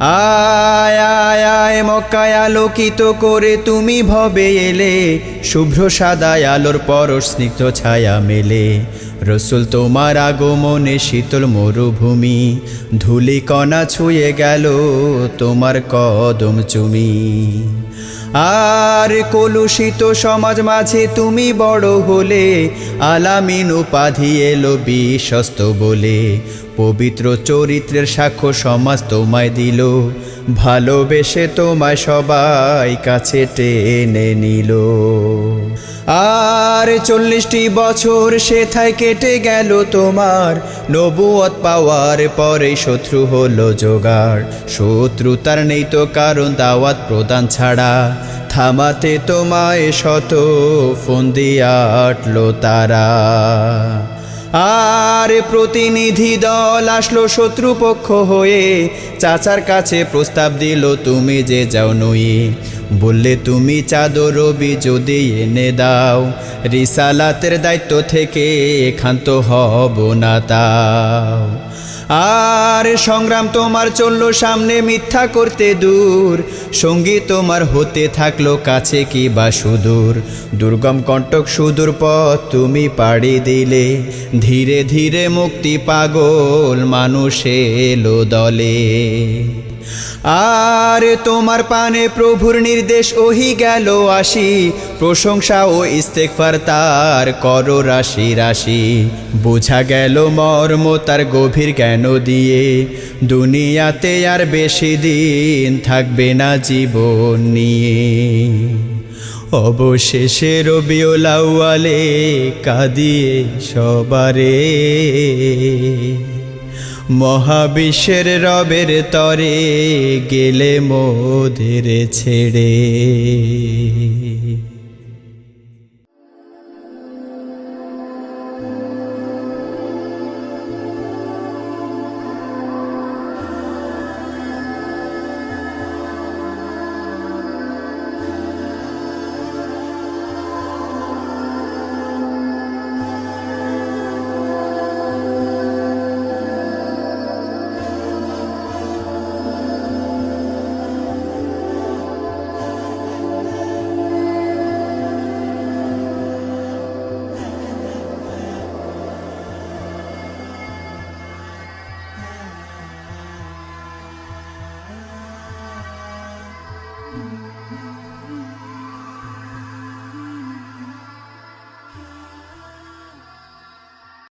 আয় আয় আয়, মক্কায় আলোকিত করে তুমি ভবে এলে, শুভ্র সাদায় আলোর পরশ স্নিগ্ধ ছায়া মেলে। রসুল তোমার আগমনে শীতল মরুভূমি ধুলি কণা ছুঁয়ে গেল তোমার কদম চুমি। আর কলুষিত সমাজ মাঝে তুমি বড় হলে, আলামিন উপাধি এলো বিশ্বস্ত বলে। পবিত্র চরিত্রের সাক্ষ্য সমাজ তোমায় দিল, ভালোবেসে তোমায় সবাই কাছে টেনে নিল। আর চল্লিশটি বছর সেথায় কেটে গেল তোমার। নবুয়ত পাওয়ার পরে শত্রু হলো জোগাড়। শত্রু তার নেই তো কারণ দাওয়াত প্রদান ছাড়া। থামাতে তোমায় শত ফোন আটলো তারা। আর প্রতিনিধি দল আসলো শত্রুপক্ষ হয়ে। চাচার কাছে প্রস্তাব দিল, তুমি যে যাও নয়ে বললে, তুমি চাদর যদি এনে দাও, রিসালাতের দায়িত্ব থেকে ক্ষান্ত হব না তাও। আর সংগ্রাম তোমার চলল সামনে, মিথ্যা করতে দূর। সঙ্গী তোমার হতে থাকল কাছে কি বা সুদূর। দুর্গম কণ্টক সুদূর পথ তুমি পাড়ি দিলে, ধীরে ধীরে মুক্তি পাগল মানুষ এলো দলে। আর তোমার পানে প্রভুর নির্দেশ ওহি গেল আসি। প্রশংসা ও ইস্তেকফার তার কর রাশি রাশি। বোঝা গেল মর্ম তার গভীর জ্ঞান দিয়ে। দুনিয়াতে আর বেশি দিন থাকবে না জীবন নিয়ে। অবশেষে রবিউল আউয়ালে কাঁদিয়ে সবারে। মহাবিশ্বের রবের তরে গেলে মোদের ছেড়ে।